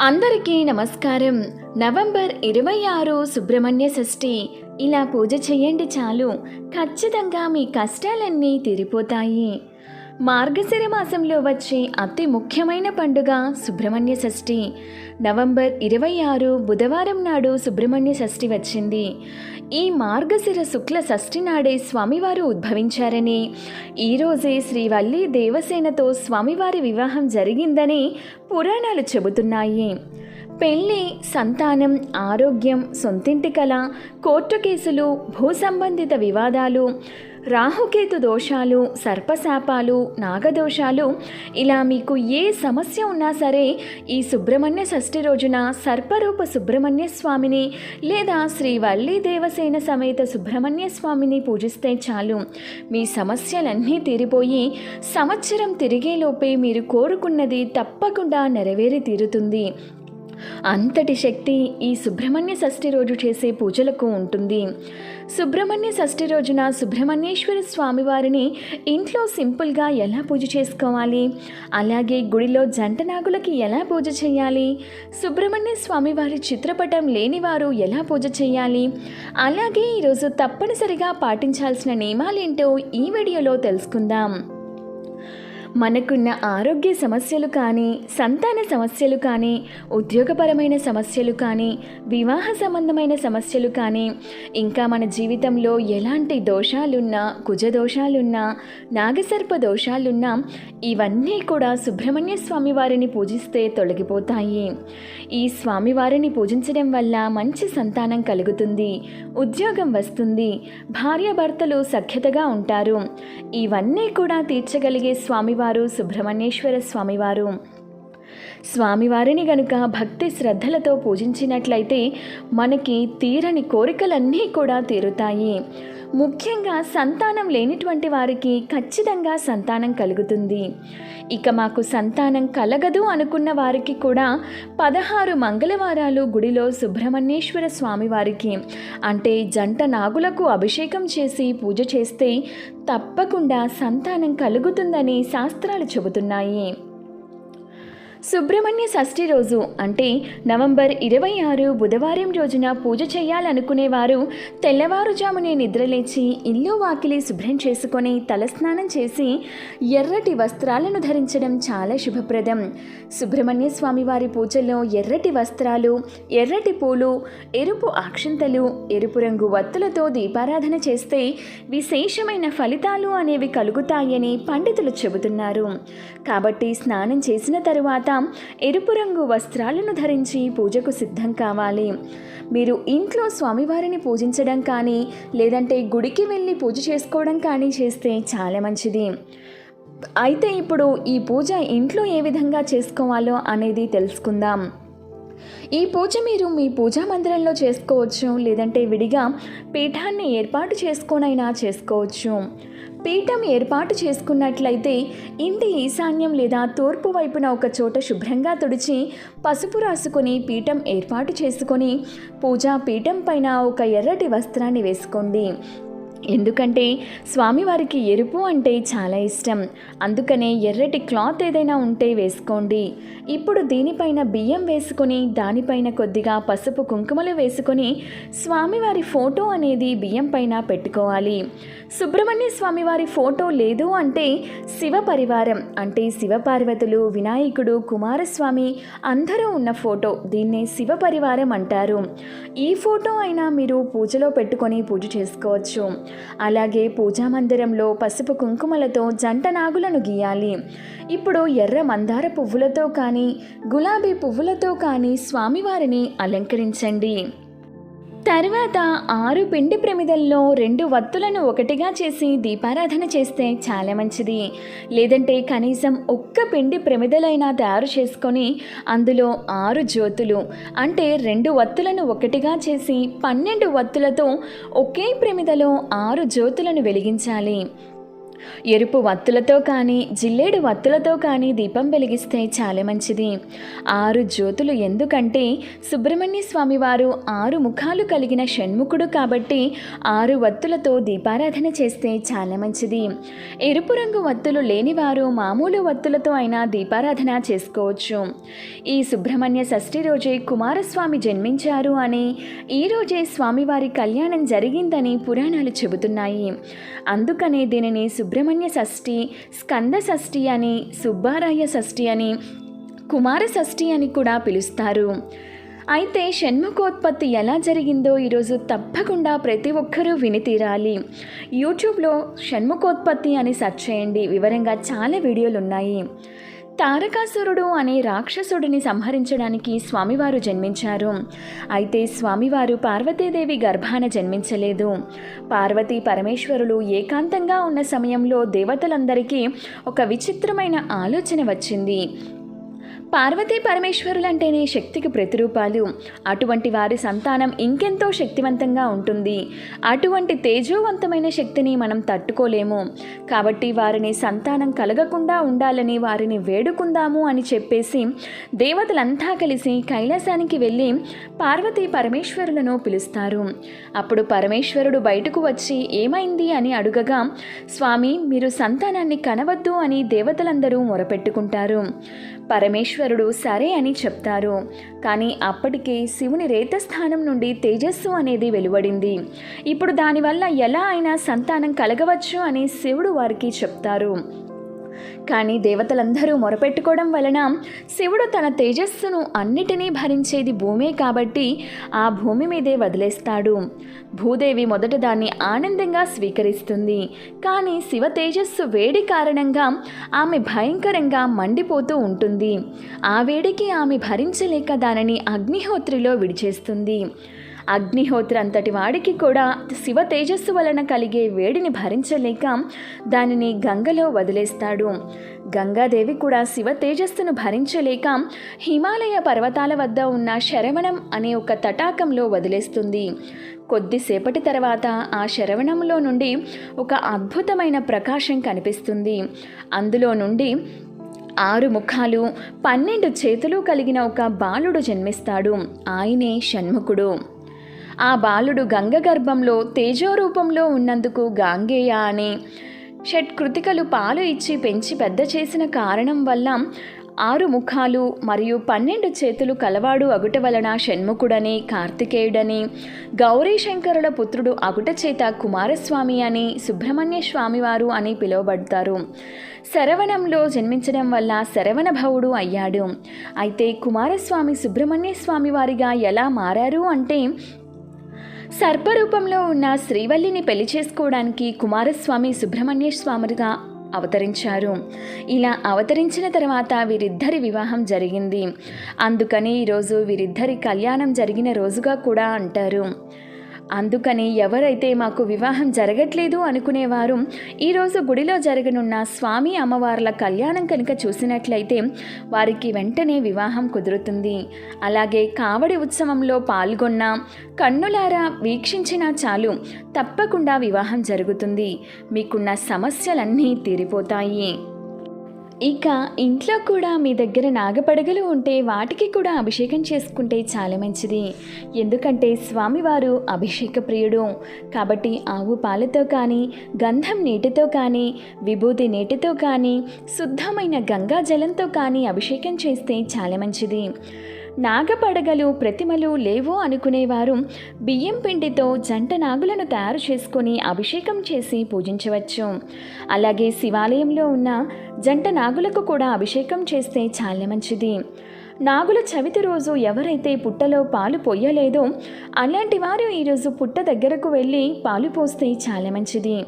అందరికీ నమస్కారం. నవంబర్ ఇరవై ఆరు సుబ్రహ్మణ్య షష్ఠి. ఇలా పూజ చేయండి చాలు. ఖచ్చితంగా మీ కష్టాలన్నీ తీరిపోతాయి. మార్గశిర మాసంలో వచ్చే అతి ముఖ్యమైన పండుగ సుబ్రహ్మణ్య షష్ఠి. నవంబర్ ఇరవై ఆరు బుధవారం నాడు సుబ్రహ్మణ్య షష్ఠి వచ్చింది. ఈ మార్గశిర శుక్ల షష్ఠి నాడే స్వామివారు ఉద్భవించారని ఈరోజే శ్రీవల్లి దేవసేనతో స్వామివారి వివాహం జరిగిందని పురాణాలు చెబుతున్నాయి. పెళ్ళి సంతానం ఆరోగ్యం సొంతింటి కళ కోర్టు కేసులు భూ సంబంధిత వివాదాలు రాహుకేతు దోషాలు సర్పశాపాలు నాగదోషాలు ఇలా మీకు ఏ సమస్య ఉన్నా సరే ఈ సుబ్రహ్మణ్య షష్ఠి రోజున సర్పరూప సుబ్రహ్మణ్య స్వామిని లేదా శ్రీ వల్లి దేవసేన సమేత సుబ్రహ్మణ్య స్వామిని పూజిస్తే చాలు. మీ సమస్యలన్నీ తీరిపోయి సంవత్సరం తిరిగేలోపే మీరు కోరుకున్నది తప్పకుండా నెరవేరి తీరుతుంది. అంతటి శక్తి ఈ సుబ్రహ్మణ్య షష్ఠి రోజు చేసే పూజలకు ఉంటుంది. సుబ్రహ్మణ్య షష్ఠి రోజున సుబ్రహ్మణ్యేశ్వర స్వామివారిని ఇంట్లో సింపుల్గా ఎలా పూజ చేసుకోవాలి? అలాగే గుడిలో జంట నాగులకి ఎలా పూజ చేయాలి? సుబ్రహ్మణ్య స్వామివారి చిత్రపటం లేనివారు ఎలా పూజ చేయాలి? అలాగే ఈరోజు తప్పనిసరిగా పాటించాల్సిన నియమాలేంటో ఈ వీడియోలో తెలుసుకుందాం. మనకున్న ఆరోగ్య సమస్యలు కానీ సంతాన సమస్యలు కానీ ఉద్యోగపరమైన సమస్యలు కానీ వివాహ సంబంధమైన సమస్యలు కానీ ఇంకా మన జీవితంలో ఎలాంటి దోషాలున్నా కుజ దోషాలున్నా నాగసర్ప దోషాలున్నా ఇవన్నీ కూడా సుబ్రహ్మణ్య స్వామి వారిని పూజిస్తే తొలగిపోతాయి. ఈ స్వామివారిని పూజించడం వల్ల మంచి సంతానం కలుగుతుంది ఉద్యోగం వస్తుంది భార్యాభర్తలు సఖ్యతగా ఉంటారు. ఇవన్నీ కూడా తీర్చగలిగే స్వామివారి సుబ్రహ్మణ్యేశ్వర స్వామివారు. స్వామివారిని గనుక భక్తి శ్రద్ధలతో పూజించినట్లయితే మనకి తీరని కోరికలన్నీ కూడా తీరుతాయి. ముఖ్యంగా సంతానం లేనిటువంటి వారికి ఖచ్చితంగా సంతానం కలుగుతుంది. ఇక మాకు సంతానం కలగదు అనుకున్న వారికి కూడా పదహారు మంగళవారాలు గుడిలో సుబ్రహ్మణ్యేశ్వర స్వామివారికి అంటే జంట నాగులకు అభిషేకం చేసి పూజ చేస్తే తప్పకుండా సంతానం కలుగుతుందని శాస్త్రాలు చెబుతున్నాయి. సుబ్రహ్మణ్య షష్ఠి రోజు అంటే నవంబర్ ఇరవై ఆరు బుధవారం రోజున పూజ చేయాలనుకునేవారు తెల్లవారుజామునే నిద్రలేచి ఇల్లు వాకిలి శుభ్రం చేసుకొని తలస్నానం చేసి ఎర్రటి వస్త్రాలను ధరించడం చాలా శుభప్రదం. సుబ్రహ్మణ్య స్వామి వారి పూజలో ఎర్రటి వస్త్రాలు ఎర్రటి పూలు ఎరుపు అక్షంతలు ఎరుపు రంగు వత్తులతో దీపారాధన చేస్తే విశేషమైన ఫలితాలు అనేవి కలుగుతాయని పండితులు చెబుతున్నారు. కాబట్టి స్నానం చేసిన తరువాత ఎరుపు రంగు వస్త్రాలను ధరించి పూజకు సిద్ధం కావాలి. మీరు ఇంట్లో స్వామివారిని పూజించడం కానీ లేదంటే గుడికి వెళ్ళి పూజ చేసుకోవడం కానీ చేస్తే చాలా మంచిది. అయితే ఇప్పుడు ఈ పూజ ఇంట్లో ఏ విధంగా చేసుకోవాలో అనేది తెలుసుకుందాం. ఈ పూజ మీరు మీ పూజా మందిరంలో చేసుకోవచ్చు లేదంటే విడిగా పీఠాన్ని ఏర్పాటు చేసుకొనైనా చేసుకోవచ్చు. పీఠం ఏర్పాటు చేసుకున్నట్లయితే ఇంటి ఈశాన్యం లేదా తూర్పు వైపున ఒక చోట శుభ్రంగా తుడిచి పసుపు రాసుకొని పీఠం ఏర్పాటు చేసుకొని పూజా పీఠం పైన ఒక ఎర్రటి వస్త్రాన్ని వేసుకోండి. ఎందుకంటే స్వామివారికి ఎరుపు అంటే చాలా ఇష్టం. అందుకనే ఎర్రటి క్లాత్ ఏదైనా ఉంటే వేసుకోండి. ఇప్పుడు దీనిపైన బియ్యం వేసుకొని దానిపైన కొద్దిగా పసుపు కుంకుమలు వేసుకొని స్వామివారి ఫోటో అనేది బియ్యం పైన పెట్టుకోవాలి. సుబ్రహ్మణ్య స్వామివారి ఫోటో లేదు అంటే శివ పరివారం అంటే శివపార్వతులు వినాయకుడు కుమారస్వామి అందరూ ఉన్న ఫోటో దీన్నే శివ పరివారం అంటారు. ఈ ఫోటో అయినా మీరు పూజలో పెట్టుకొని పూజ చేసుకోవచ్చు. అలాగే పూజా మందిరంలో పసుపు కుంకుమలతో జంట నాగులను గీయాలి. ఇప్పుడు ఎర్ర మందార పువ్వులతో కానీ గులాబీ పువ్వులతో కానీ స్వామివారిని అలంకరించండి. తర్వాత ఆరు పిండి ప్రమిదల్లో రెండు వత్తులను ఒకటిగా చేసి దీపారాధన చేస్తే చాలా మంచిది. లేదంటే కనీసం ఒక్క పిండి ప్రమిదలైనా తయారు చేసుకొని అందులో ఆరు జ్యోతులు అంటే రెండు వత్తులను ఒకటిగా చేసి పన్నెండు వత్తులతో ఒకే ప్రమిదలో ఆరు జ్యోతులను వెలిగించాలి. ఎరుపు వత్తులతో కానీ జిల్లేడు వత్తులతో కానీ దీపం వెలిగిస్తే చాలా మంచిది. ఆరు జ్యోతులు ఎందుకంటే సుబ్రహ్మణ్య స్వామి వారు ఆరు ముఖాలు కలిగిన షణ్ముఖుడు కాబట్టి ఆరు వత్తులతో దీపారాధన చేస్తే చాలా మంచిది. ఎరుపు రంగు వత్తులు లేనివారు మామూలు వత్తులతో అయినా దీపారాధన చేసుకోవచ్చు. ఈ సుబ్రహ్మణ్య షష్ఠి రోజే కుమారస్వామి జన్మించారు అని ఈ రోజే స్వామివారి కళ్యాణం జరిగిందని పురాణాలు చెబుతున్నాయి. అందుకనే దీనిని సుబ్రహ్మణ్య షష్ఠి స్కంద షష్ఠి అని సుబ్బారాయ షష్ఠి అని కుమార షష్ఠి అని కూడా పిలుస్తారు. అయితే షణ్ముఖోత్పత్తి ఎలా జరిగిందో ఈరోజు తప్పకుండా ప్రతి ఒక్కరూ విని తీరాలి. యూట్యూబ్లో షణ్ముఖోత్పత్తి అని సెర్చ్ చేయండి. వివరంగా చాలా వీడియోలు ఉన్నాయి తారకాసురుడు అనే రాక్షసుడిని సంహరించడానికి స్వామివారు జన్మించారు. అయితే స్వామివారు పార్వతీదేవి గర్భాన జన్మించలేదు. పార్వతీ పరమేశ్వరులు ఏకాంతంగా ఉన్న సమయంలో దేవతలందరికీ ఒక విచిత్రమైన ఆలోచన వచ్చింది. పార్వతీ పరమేశ్వరులంటేనే శక్తికి ప్రతిరూపాలు. అటువంటి వారి సంతానం ఇంకెంతో శక్తివంతంగా ఉంటుంది. అటువంటి తేజోవంతమైన శక్తిని మనం తట్టుకోలేము. కాబట్టి వారిని సంతానం కలగకుండా ఉండాలని వారిని వేడుకుందాము అని చెప్పేసి దేవతలంతా కలిసి కైలాసానికి వెళ్ళి పార్వతీ పరమేశ్వరులను పిలుస్తారు. అప్పుడు పరమేశ్వరుడు బయటకు వచ్చి ఏమైంది అని అడుగగా స్వామి మీరు సంతానాన్ని కనవద్దు అని దేవతలందరూ మొరపెట్టుకుంటారు. పరమేశ్వరుడు సరే అని చెప్తారు. కానీ అప్పటికే శివుని రేతస్థానం నుండి తేజస్సు అనేది వెలువడింది. ఇప్పుడు దానివల్ల ఎలా అయినా సంతానం కలగవచ్చు అని శివుడు వారికి చెప్తారు. కానీ దేవతలందరూ మొరపెట్టుకోవడం వలన శివుడు తన తేజస్సును అన్నిటినీ భరించేది భూమే కాబట్టి ఆ భూమి మీదే వదిలేస్తాడు. భూదేవి మొదట దాన్ని ఆనందంగా స్వీకరిస్తుంది. కానీ శివ తేజస్సు వేడి కారణంగా ఆమె భయంకరంగా మండిపోతూ ఉంటుంది. ఆ వేడికి ఆమె భరించలేక దానిని అగ్నిహోత్రిలో విడిచేస్తుంది. అగ్నిహోత్ర అంతటి వాడికి కూడా శివ తేజస్సు వలన కలిగే వేడిని భరించలేక దానిని గంగలో వదిలేస్తాడు. గంగాదేవి కూడా శివ తేజస్సును భరించలేక హిమాలయ పర్వతాల వద్ద ఉన్న శరవణం అనే ఒక తటాకంలో వదిలేస్తుంది. కొద్దిసేపటి తర్వాత ఆ శరవణంలో నుండి ఒక అద్భుతమైన ప్రకాశం కనిపిస్తుంది. అందులో నుండి ఆరు ముఖాలు పన్నెండు చేతులు కలిగిన ఒక బాలుడు జన్మిస్తాడు. ఆయనే షణ్ముఖుడు. ఆ బాలుడు గంగ గర్భంలో తేజోరూపంలో ఉన్నందుకు గాంగేయ అని షట్కృతికలు పాలు ఇచ్చి పెంచి పెద్ద చేసిన కారణం వల్ల ఆరు ముఖాలు మరియు పన్నెండు చేతులు కలవాడు అగుట వలన షణ్ముఖుడని కార్తికేయుడని గౌరీ శంకరుల పుత్రుడు అగుట చేత కుమారస్వామి అని సుబ్రహ్మణ్య స్వామివారు అని పిలువబడతారు. శరవణంలో జన్మించడం వల్ల శరవణ భవుడు అయ్యాడు. అయితే కుమారస్వామి సుబ్రహ్మణ్య స్వామి వారిగా ఎలా మారారు అంటే సర్పరూపంలో ఉన్న శ్రీవల్లిని పెళ్ళి చేసుకోవడానికి కుమారస్వామి సుబ్రహ్మణ్య స్వామిగా అవతరించారు. ఇలా అవతరించిన తర్వాత వీరిద్దరి వివాహం జరిగింది. అందుకని ఈరోజు వీరిద్దరి కళ్యాణం జరిగిన రోజుగా కూడా అంటారు. అందుకని ఎవరైతే మాకు వివాహం జరగట్లేదు అనుకునేవారు ఈరోజు గుడిలో జరగనున్న స్వామి అమ్మవార్ల కళ్యాణం కనుక చూసినట్లయితే వారికి వెంటనే వివాహం కుదురుతుంది. అలాగే కావడి ఉత్సవంలో పాల్గొన్న కన్నులారా వీక్షించినా చాలు తప్పకుండా వివాహం జరుగుతుంది. మీకున్న సమస్యలన్నీ తీరిపోతాయి. ఇక ఇంట్లో కూడా మీ దగ్గర నాగపడగలు ఉంటే వాటికి కూడా అభిషేకం చేసుకుంటే చాలా మంచిది. ఎందుకంటే స్వామివారు అభిషేక ప్రియుడు. కాబట్టి ఆవు పాలతో కానీ గంధం నీటితో కానీ విభూతి నీటితో కానీ శుద్ధమైన గంగా జలంతో కానీ అభిషేకం చేస్తే చాలా మంచిది. నాగపడగలు ప్రతిమలు లేవు అనుకునేవారు. బియ్యం పిండితో జంట నాగులను తయారు చేసుకొని అభిషేకం చేసి పూజించవచ్చు. అలాగే శివాలయంలో ఉన్న జంట నాగులకు కూడా అభిషేకం చేస్తే చాలా మంచిది. నాగుల చవితి రోజు ఎవరైతే పుట్టలో పాలు పోయలేదో అలాంటి వారు ఈరోజు పుట్ట దగ్గరకు వెళ్ళి పాలు పోస్తే చాలా మంచిది.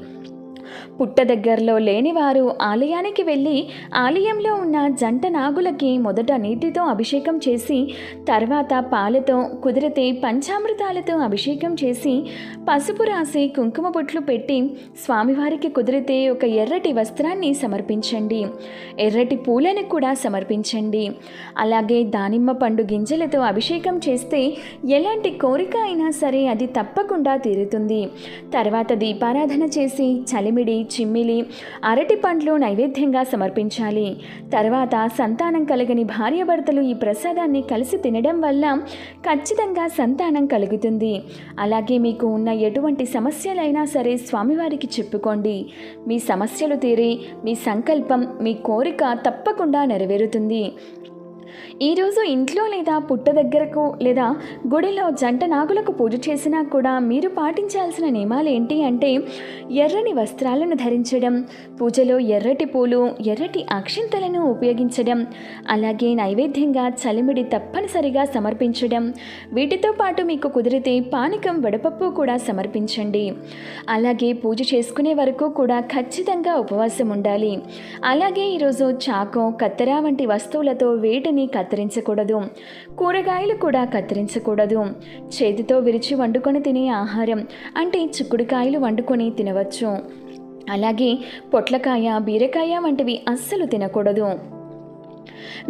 పుట్ట దగ్గరలో లేనివారు ఆలయానికి వెళ్ళి ఆలయంలో ఉన్న జంట నాగులకి మొదట నీటితో అభిషేకం చేసి తర్వాత పాలతో కుదిరితే పంచామృతాలతో అభిషేకం చేసి పసుపు రాసి కుంకుమ బొట్లు పెట్టి స్వామివారికి కుదిరితే ఒక ఎర్రటి వస్త్రాన్ని సమర్పించండి. ఎర్రటి పూలను కూడా సమర్పించండి. అలాగే దానిమ్మ పండు గింజలతో అభిషేకం చేస్తే ఎలాంటి కోరిక అయినా సరే అది తప్పకుండా తీరుతుంది. తర్వాత దీపారాధన చేసి చలిమి మామిడి చిమ్మిలి అరటి పండ్లు నైవేద్యంగా సమర్పించాలి. తర్వాత సంతానం కలగని భార్యాభర్తలు ఈ ప్రసాదాన్ని కలిసి తినడం వల్ల ఖచ్చితంగా సంతానం కలుగుతుంది. అలాగే మీకు ఉన్న ఎటువంటి సమస్యలైనా సరే స్వామివారికి చెప్పుకోండి. మీ సమస్యలు తీరి మీ సంకల్పం మీ కోరిక తప్పకుండా నెరవేరుతుంది. ఈరోజు ఇంట్లో లేదా పుట్ట దగ్గరకు లేదా గుడిలో జంట నాగులకు పూజ చేసినా కూడా మీరు పాటించాల్సిన నియమాలు ఏంటి అంటే ఎర్రని వస్త్రాలను ధరించడం పూజలో ఎర్రటి పూలు ఎర్రటి అక్షింతలను ఉపయోగించడం అలాగే నైవేద్యంగా చలిమిడి తప్పనిసరిగా సమర్పించడం. వీటితో పాటు మీకు కుదిరితే పానకం వడపప్పు కూడా సమర్పించండి. అలాగే పూజ చేసుకునే వరకు కూడా ఖచ్చితంగా ఉపవాసం ఉండాలి. అలాగే ఈరోజు చాకో కత్తెర వంటి వస్తువులతో వేటిని కత్తిరించకూడదు. కూరగాయలు కూడా కత్తిరించకూడదు. చేతితో విరిచి వండుకొని తినే ఆహారం అంటే చిక్కుడుకాయలు వండుకొని తినవచ్చు. అలాగే పొట్లకాయ బీరకాయ వంటివి అస్సలు తినకూడదు.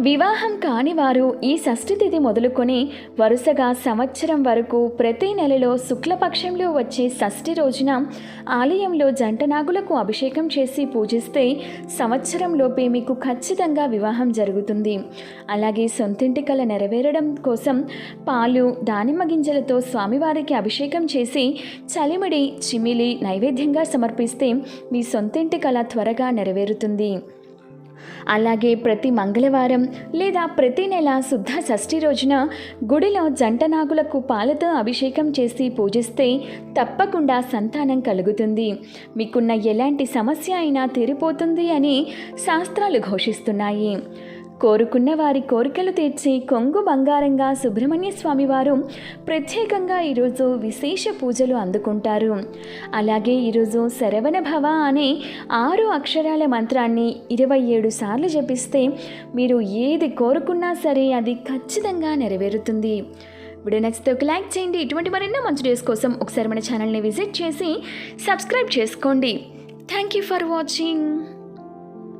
వివాహం కాని వారు ఈ షష్ఠి తిథి మొదలుకొని వరుసగా సంవత్సరం వరకు ప్రతి నెలలో శుక్లపక్షంలో వచ్చే షష్ఠి రోజున ఆలయంలో జంటనాగులకు అభిషేకం చేసి పూజిస్తే సంవత్సరంలోపే మీకు ఖచ్చితంగా వివాహం జరుగుతుంది. అలాగే సొంతింటి కల నెరవేరడం కోసం పాలు దానిమ్మ గింజలతో స్వామివారికి అభిషేకం చేసి చలిమిడి చిమిలి నైవేద్యంగా సమర్పిస్తే మీ సొంతింటి కళ త్వరగా నెరవేరుతుంది. అలాగే ప్రతి మంగళవారం లేదా ప్రతి నెల శుద్ధ షష్ఠి రోజున గుడిలో జంటనాగులకు పాలతో అభిషేకం చేసి పూజిస్తే తప్పకుండా సంతానం కలుగుతుంది. మీకున్న ఎలాంటి సమస్య అయినా తీరిపోతుంది అని శాస్త్రాలు ఘోషిస్తున్నాయి. కోరుకున్న వారి కోరికలు తీర్చి కొంగు బంగారంగా సుబ్రహ్మణ్య స్వామి వారు ప్రత్యేకంగా ఈరోజు విశేష పూజలు అందుకుంటారు. అలాగే ఈరోజు శరవణ భవ అనే ఆరు అక్షరాల మంత్రాన్ని ఇరవై ఏడు సార్లు జపిస్తే మీరు ఏది కోరుకున్నా సరే అది ఖచ్చితంగా నెరవేరుతుంది. వీడియో నచ్చితే ఒక లైక్ చేయండి. ఇటువంటి మరెన్నో మంచి డేస్ కోసం ఒకసారి మన ఛానల్ని విజిట్ చేసి సబ్స్క్రైబ్ చేసుకోండి. Thank you for watching